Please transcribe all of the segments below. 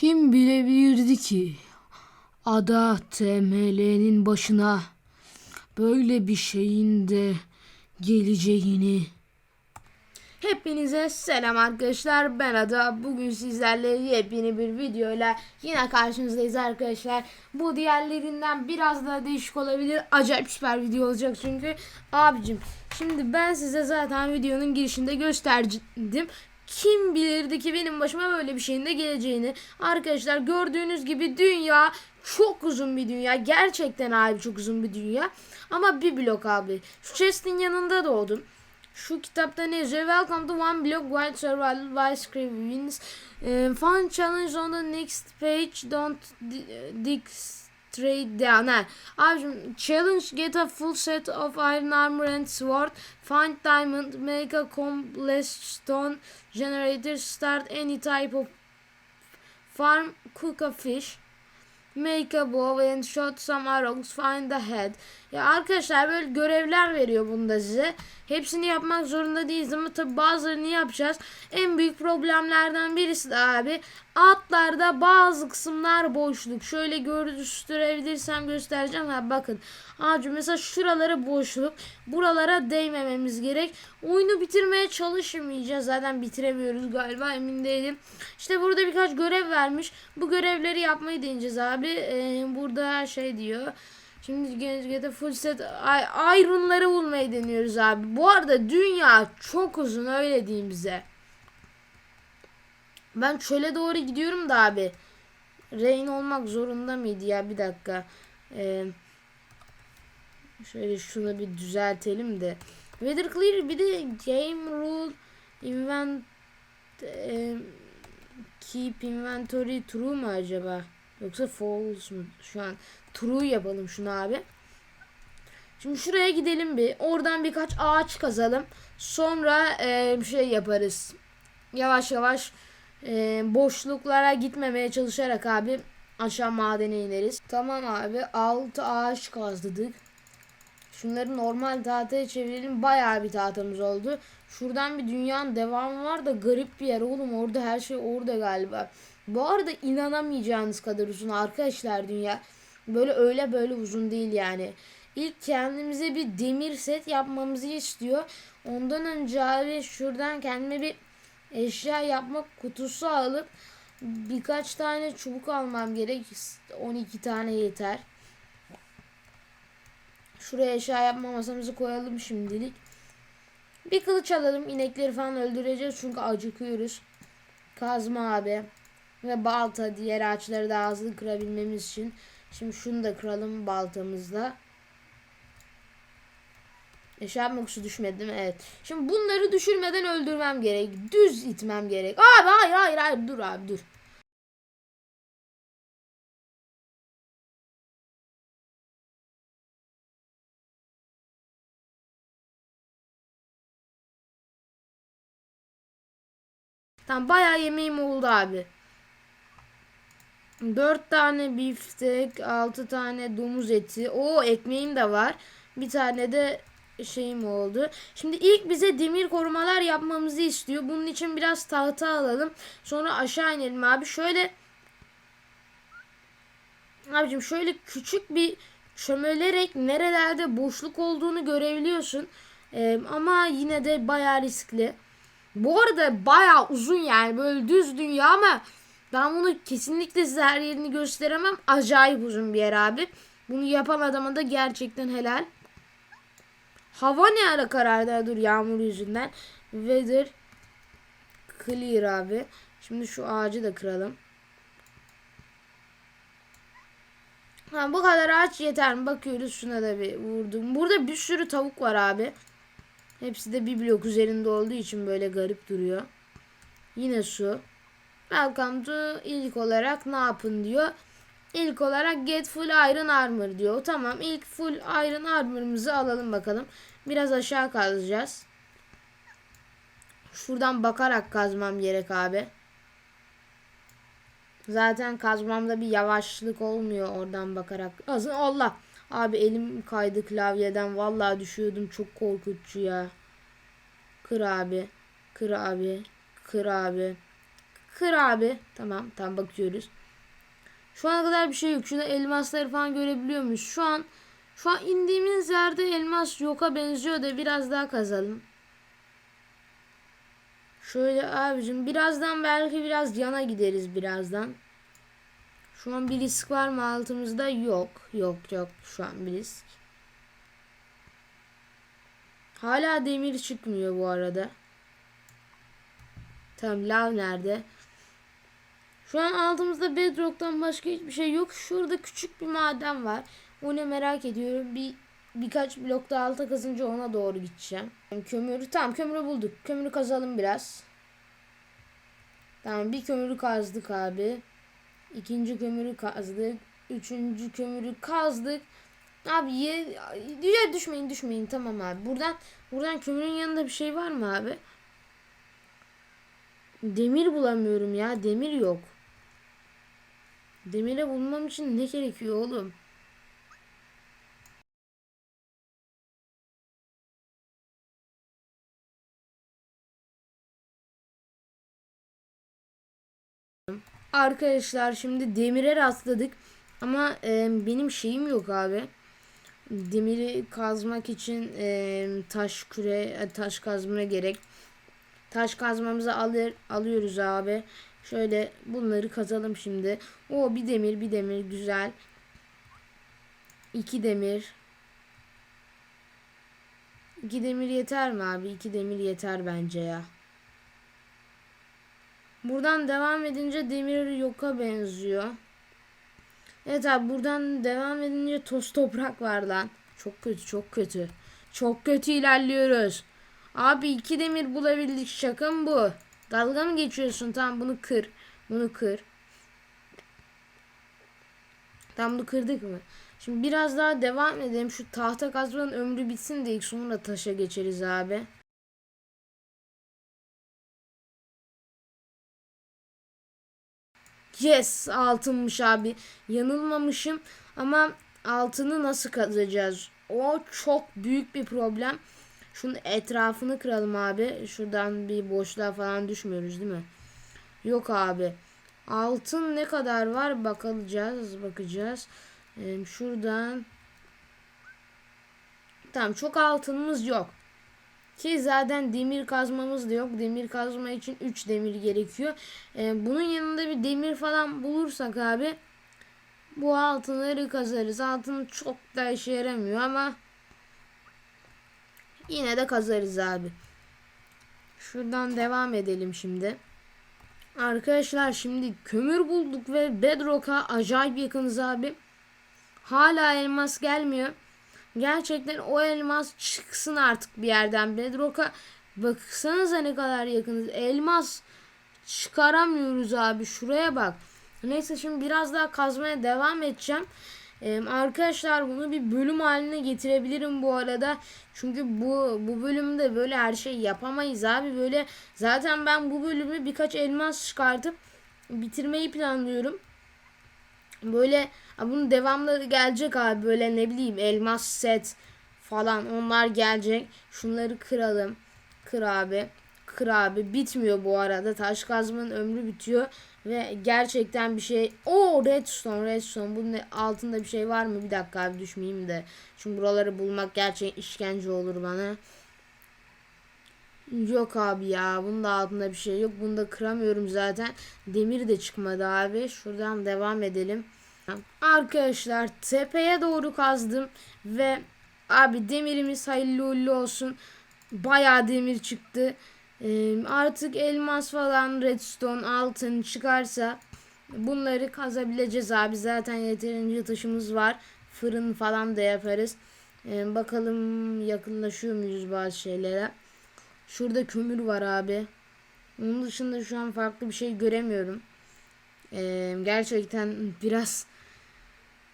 Kim bilebilirdi ki ada TML'nin başına böyle bir şeyin de geleceğini. Hepinize selam arkadaşlar. Ben Ada. Bugün sizlerle yepyeni bir videoyla yine karşınızdayız arkadaşlar. Bu diğerlerinden biraz daha değişik olabilir. Acayip süper video olacak çünkü. Abicim şimdi ben size zaten videonun girişinde gösterdim. Kim bilirdi ki benim başıma böyle bir şeyin de geleceğini. Arkadaşlar gördüğünüz gibi dünya çok uzun bir dünya. Gerçekten abi çok uzun bir dünya. Ama bir blok abi. Şu chest'in yanında doğdum. Şu kitapta ne yazıyor? Welcome to One Block Wild Survival by Scribbins. Uh, fun challenge on the next page. Don't di- dig straight down. Ha. Abicim challenge get a full set of iron armor and sword. Find diamond. Make a complex stone generator. Start any type of farm. Cook a fish. Make a bow and shot some arrows. Find the head. Ya arkadaşlar böyle görevler veriyor bunda size. Hepsini yapmak zorunda değiliz ama tabi bazılarını yapacağız. En büyük problemlerden birisi de abi atlarda bazı kısımlar boşluk. Şöyle gösterebilirsem göstereceğim. Ha bakın. Abi mesela şuraları boşluk. Buralara değmememiz gerek. Oyunu bitirmeye çalışmayacağız. Zaten bitiremiyoruz galiba emin değilim. İşte burada birkaç görev vermiş. Bu görevleri yapmayı deneyeceğiz abi. Ee, burada şey diyor. Şimdi Gençlik'te full set iron'ları bulmayı deniyoruz abi. Bu arada dünya çok uzun öyle diyeyim bize. Ben çöle doğru gidiyorum da abi. Rain olmak zorunda mıydı ya bir dakika. Ee, şöyle şunu bir düzeltelim de. Weather clear bir de game rule invent e, keep inventory true mu acaba? Yoksa false mu? Şu an true yapalım şunu abi. Şimdi şuraya gidelim bir. Oradan birkaç ağaç kazalım. Sonra e, bir şey yaparız. Yavaş yavaş e, boşluklara gitmemeye çalışarak abi aşağı madene ineriz. Tamam abi 6 ağaç kazdık. Şunları normal tahtaya çevirelim. Bayağı bir tahtamız oldu. Şuradan bir dünyanın devamı var da garip bir yer oğlum. Orada her şey orada galiba. Bu arada inanamayacağınız kadar uzun arkadaşlar dünya. Böyle öyle böyle uzun değil yani. İlk kendimize bir demir set yapmamızı istiyor. Ondan önce abi şuradan kendime bir eşya yapma kutusu alıp birkaç tane çubuk almam gerek. 12 tane yeter. Şuraya eşya yapma masamızı koyalım şimdilik. Bir kılıç alalım. İnekleri falan öldüreceğiz çünkü acıkıyoruz. Kazma abi. Ve balta diğer ağaçları daha hızlı kırabilmemiz için. Şimdi şunu da kıralım baltamızla. Eşya yapmak düşmedi mi? Evet. Şimdi bunları düşürmeden öldürmem gerek. Düz itmem gerek. Abi hayır hayır hayır dur abi dur. Tamam bayağı yemeğim oldu abi. 4 tane biftek, 6 tane domuz eti. O ekmeğim de var. Bir tane de şeyim oldu. Şimdi ilk bize demir korumalar yapmamızı istiyor. Bunun için biraz tahta alalım. Sonra aşağı inelim abi. Şöyle Abicim şöyle küçük bir çömelerek nerelerde boşluk olduğunu görebiliyorsun. Ee, ama yine de bayağı riskli. Bu arada bayağı uzun yani böyle düz dünya ama ben bunu kesinlikle size her yerini gösteremem. Acayip uzun bir yer abi. Bunu yapan adama da gerçekten helal. Hava ne ara karardı dur yağmur yüzünden. Weather clear abi. Şimdi şu ağacı da kıralım. Ha, bu kadar ağaç yeter mi? Bakıyoruz şuna da bir vurdum. Burada bir sürü tavuk var abi. Hepsi de bir blok üzerinde olduğu için böyle garip duruyor. Yine su. Welcome to ilk olarak ne yapın diyor. İlk olarak get full iron armor diyor. Tamam ilk full iron armor'ımızı alalım bakalım. Biraz aşağı kazacağız. Şuradan bakarak kazmam gerek abi. Zaten kazmamda bir yavaşlık olmuyor oradan bakarak. Azın Allah. Abi elim kaydı klavyeden. Vallahi düşüyordum. Çok korkutucu ya. Kır abi. Kır abi. Kır abi. Kır abi. Tamam tam bakıyoruz. Şu ana kadar bir şey yok. Şurada elmasları falan görebiliyor muyuz? Şu an şu an indiğimiz yerde elmas yoka benziyor da biraz daha kazalım. Şöyle abicim birazdan belki biraz yana gideriz birazdan. Şu an bir risk var mı altımızda? Yok. Yok yok şu an bir risk. Hala demir çıkmıyor bu arada. Tamam lav nerede? Şu an altımızda bedrock'tan başka hiçbir şey yok. Şurada küçük bir maden var. Onu merak ediyorum. Bir birkaç blok daha alta kazınca ona doğru gideceğim. Kömürü tamam kömürü bulduk. Kömürü kazalım biraz. Tamam bir kömürü kazdık abi. İkinci kömürü kazdık. Üçüncü kömürü kazdık. Abi ye, ya düşmeyin düşmeyin tamam abi. Buradan buradan kömürün yanında bir şey var mı abi? Demir bulamıyorum ya. Demir yok. Demire bulmam için ne gerekiyor oğlum? Arkadaşlar şimdi demire rastladık. Ama e, benim şeyim yok abi. Demiri kazmak için e, taş küre, taş kazmaya gerek. Taş kazmamızı alır, alıyoruz abi. Şöyle bunları kazalım şimdi. O bir demir, bir demir güzel. İki demir. İki demir yeter mi abi? İki demir yeter bence ya. Buradan devam edince demir yoka benziyor. Evet abi buradan devam edince toz toprak var lan. Çok kötü çok kötü. Çok kötü ilerliyoruz. Abi iki demir bulabildik şaka mı bu? Dalga mı geçiyorsun? Tamam bunu kır. Bunu kır. Tamam bunu kırdık mı? Şimdi biraz daha devam edelim. Şu tahta kazmanın ömrü bitsin de ilk sonra taşa geçeriz abi. Yes altınmış abi. Yanılmamışım ama altını nasıl kazacağız? O çok büyük bir problem. Şunun etrafını kıralım abi. Şuradan bir boşluğa falan düşmüyoruz değil mi? Yok abi. Altın ne kadar var bakacağız. Bakacağız. Ee, şuradan. Tamam çok altınımız yok. Ki zaten demir kazmamız da yok. Demir kazma için 3 demir gerekiyor. Ee, bunun yanında bir demir falan bulursak abi bu altınları kazarız. Altın çok da işe yaramıyor ama yine de kazarız abi. Şuradan devam edelim şimdi. Arkadaşlar şimdi kömür bulduk ve bedrock'a acayip yakınız abi. Hala elmas gelmiyor. Gerçekten o elmas çıksın artık bir yerden. Bedrock'a baksanıza ne kadar yakınız. Elmas çıkaramıyoruz abi. Şuraya bak. Neyse şimdi biraz daha kazmaya devam edeceğim. Arkadaşlar bunu bir bölüm haline getirebilirim bu arada. Çünkü bu bu bölümde böyle her şey yapamayız abi. Böyle zaten ben bu bölümü birkaç elmas çıkartıp bitirmeyi planlıyorum. Böyle bunun devamları gelecek abi. Böyle ne bileyim elmas set falan onlar gelecek. Şunları kıralım. Kır abi. Kır abi. Bitmiyor bu arada. Taş kazmanın ömrü bitiyor. Ve gerçekten bir şey. O redstone redstone. Bunun altında bir şey var mı? Bir dakika abi düşmeyeyim de. Çünkü buraları bulmak gerçekten işkence olur bana. Yok abi ya. Bunun da altında bir şey yok. Bunu da kıramıyorum zaten. Demir de çıkmadı abi. Şuradan devam edelim. Arkadaşlar tepeye doğru kazdım. Ve abi demirimiz hayırlı uğurlu olsun. Bayağı demir çıktı. Ee, artık elmas falan redstone altın çıkarsa bunları kazabileceğiz abi. Zaten yeterince taşımız var. Fırın falan da yaparız. Ee, bakalım yakınlaşıyor muyuz bazı şeylere. Şurada kömür var abi. Onun dışında şu an farklı bir şey göremiyorum. Ee, gerçekten biraz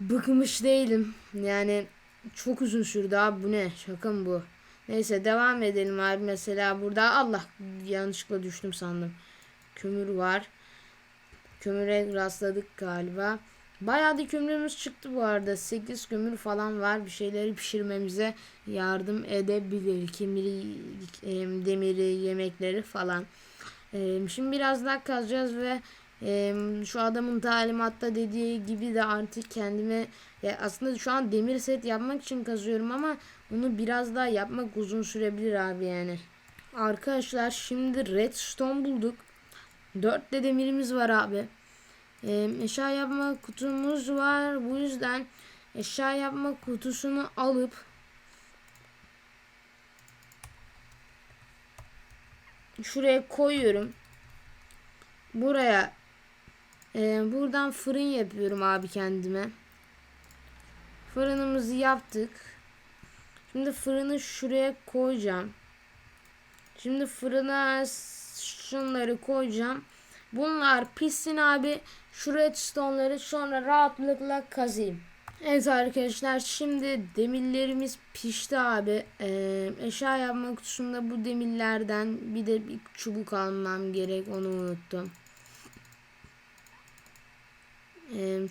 bıkmış değilim. Yani çok uzun sürdü abi bu ne? Şaka mı bu? Neyse devam edelim abi. Mesela burada Allah yanlışlıkla düştüm sandım. Kömür var. Kömüre rastladık galiba. Bayağı da kömürümüz çıktı bu arada. 8 kömür falan var. Bir şeyleri pişirmemize yardım edebilir. Kimiri, demiri, yemekleri falan. Ee, şimdi biraz daha kazacağız ve e, şu adamın talimatta dediği gibi de artık kendime ya aslında şu an demir set yapmak için kazıyorum ama bunu biraz daha yapmak uzun sürebilir abi yani. Arkadaşlar şimdi redstone bulduk. 4 de demirimiz var abi. Ee, eşya yapma kutumuz var. Bu yüzden eşya yapma kutusunu alıp şuraya koyuyorum. Buraya e, buradan fırın yapıyorum abi kendime. Fırınımızı yaptık. Şimdi fırını şuraya koyacağım. Şimdi fırına şunları koyacağım. Bunlar pişsin abi. Şu redstone'ları sonra rahatlıkla kazayım. Evet arkadaşlar şimdi demirlerimiz pişti abi. Ee, eşya yapma kutusunda bu demirlerden bir de bir çubuk almam gerek onu unuttum.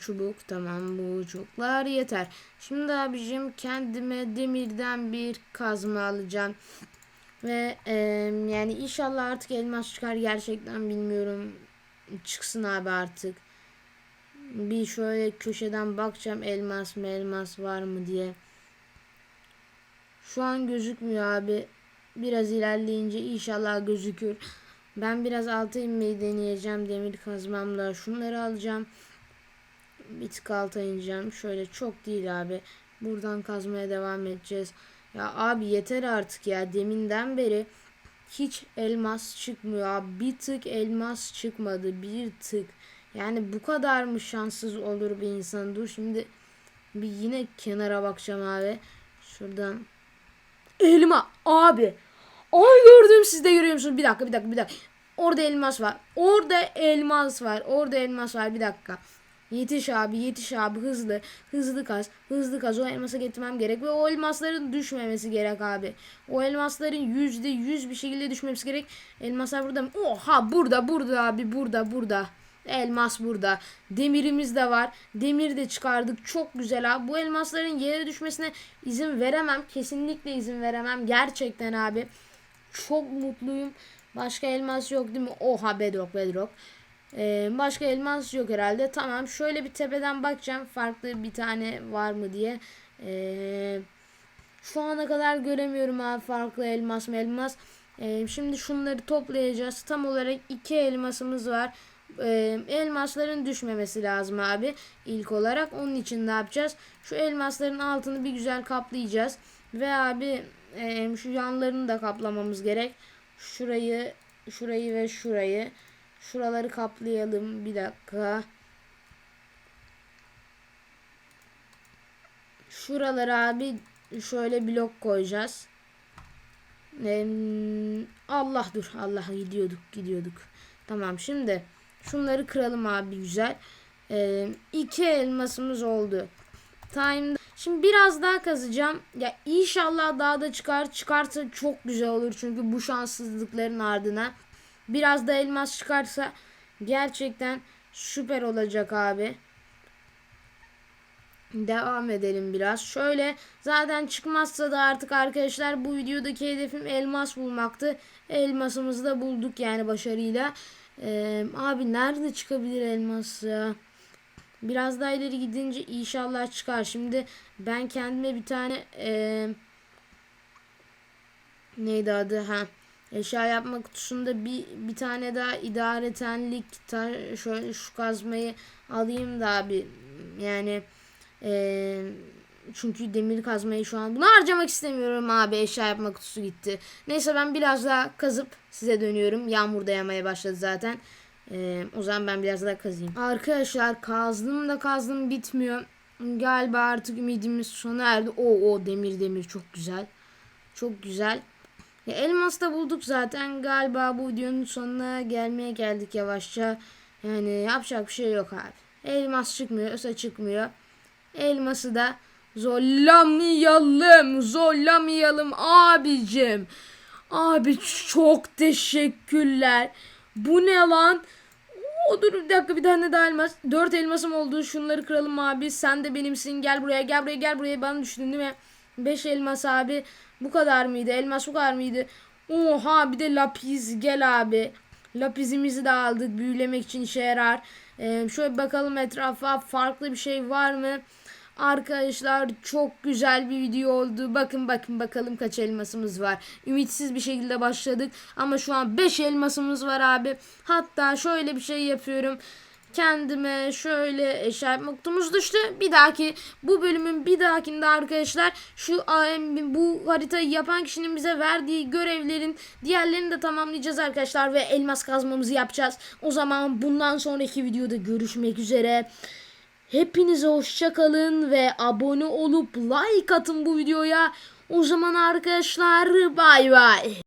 Çubuk tamam bu çubuklar yeter. Şimdi abicim kendime demirden bir kazma alacağım. Ve e, yani inşallah artık elmas çıkar gerçekten bilmiyorum. Çıksın abi artık. Bir şöyle köşeden bakacağım elmas mı elmas var mı diye. Şu an gözükmüyor abi. Biraz ilerleyince inşallah gözükür. Ben biraz alta inmeyi deneyeceğim demir kazmamla. Şunları alacağım. Bir tık alta ineceğim. Şöyle çok değil abi. Buradan kazmaya devam edeceğiz. Ya abi yeter artık ya. Deminden beri hiç elmas çıkmıyor abi. Bir tık elmas çıkmadı. Bir tık. Yani bu kadar mı şanssız olur bir insan? Dur şimdi bir yine kenara bakacağım abi. Şuradan. Elma abi. Ay gördüm siz de görüyor musunuz? Bir dakika bir dakika bir dakika. Orada elmas var. Orada elmas var. Orada elmas var. Bir dakika. Yetiş abi yetiş abi hızlı. Hızlı kaz. Hızlı kaz. O elmasa getirmem gerek. Ve o elmasların düşmemesi gerek abi. O elmasların yüzde yüz bir şekilde düşmemesi gerek. Elmaslar burada mı? Oha burada burada abi burada burada. Elmas burada. Demirimiz de var. Demir de çıkardık. Çok güzel abi. Bu elmasların yere düşmesine izin veremem. Kesinlikle izin veremem. Gerçekten abi. Çok mutluyum. Başka elmas yok değil mi? Oha bedrock bedrock. Ee, başka elmas yok herhalde. Tamam şöyle bir tepeden bakacağım. Farklı bir tane var mı diye. Ee, şu ana kadar göremiyorum abi farklı elmas mı elmas. Ee, şimdi şunları toplayacağız. Tam olarak iki elmasımız var. Ee, elmasların düşmemesi lazım abi. İlk olarak onun için ne yapacağız? Şu elmasların altını bir güzel kaplayacağız. Ve abi e, şu yanlarını da kaplamamız gerek. Şurayı, şurayı ve şurayı. Şuraları kaplayalım. Bir dakika. Şuraları abi şöyle blok koyacağız. Allah dur. Allah gidiyorduk gidiyorduk. Tamam şimdi şunları kıralım abi güzel. Ee, iki elmasımız oldu. Time Şimdi biraz daha kazacağım. Ya inşallah daha da çıkar. Çıkarsa çok güzel olur. Çünkü bu şanssızlıkların ardına biraz da elmas çıkarsa gerçekten süper olacak abi. Devam edelim biraz. Şöyle zaten çıkmazsa da artık arkadaşlar bu videodaki hedefim elmas bulmaktı. Elmasımızı da bulduk yani başarıyla. Ee, abi nerede çıkabilir elmas ya? Biraz daha ileri gidince inşallah çıkar. Şimdi ben kendime bir tane e, neydi adı ha eşya yapma kutusunda bir bir tane daha idaretenlik ta, şöyle şu kazmayı alayım da abi yani e, çünkü demir kazmayı şu an bunu harcamak istemiyorum abi eşya yapma kutusu gitti. Neyse ben biraz daha kazıp size dönüyorum. Yağmur da yağmaya başladı zaten. Ee, o zaman ben biraz daha kazayım. Arkadaşlar kazdım da kazdım bitmiyor. Galiba artık ümidimiz sona erdi. O o demir demir çok güzel. Çok güzel. Ya, elmas da bulduk zaten. Galiba bu videonun sonuna gelmeye geldik yavaşça. Yani yapacak bir şey yok abi. Elmas çıkmıyor, öse çıkmıyor. Elması da zorlamayalım. Zorlamayalım abicim. Abi çok teşekkürler. Bu ne lan? O dur bir dakika bir tane daha elmas. Dört elmasım oldu. Şunları kıralım abi. Sen de benimsin. Gel buraya gel buraya gel buraya. Bana düştün değil mi? Beş elmas abi. Bu kadar mıydı? Elmas bu kadar mıydı? Oha bir de lapis gel abi. Lapizimizi de aldık. Büyülemek için işe yarar. Ee, şöyle bakalım etrafa farklı bir şey var mı? Arkadaşlar çok güzel bir video oldu. Bakın bakın bakalım kaç elmasımız var. Ümitsiz bir şekilde başladık. Ama şu an 5 elmasımız var abi. Hatta şöyle bir şey yapıyorum. Kendime şöyle eşarp noktamız düştü. Bir dahaki bu bölümün bir dahakinde arkadaşlar şu bu haritayı yapan kişinin bize verdiği görevlerin diğerlerini de tamamlayacağız arkadaşlar ve elmas kazmamızı yapacağız. O zaman bundan sonraki videoda görüşmek üzere. Hepinize hoşça kalın ve abone olup like atın bu videoya. O zaman arkadaşlar bay bay.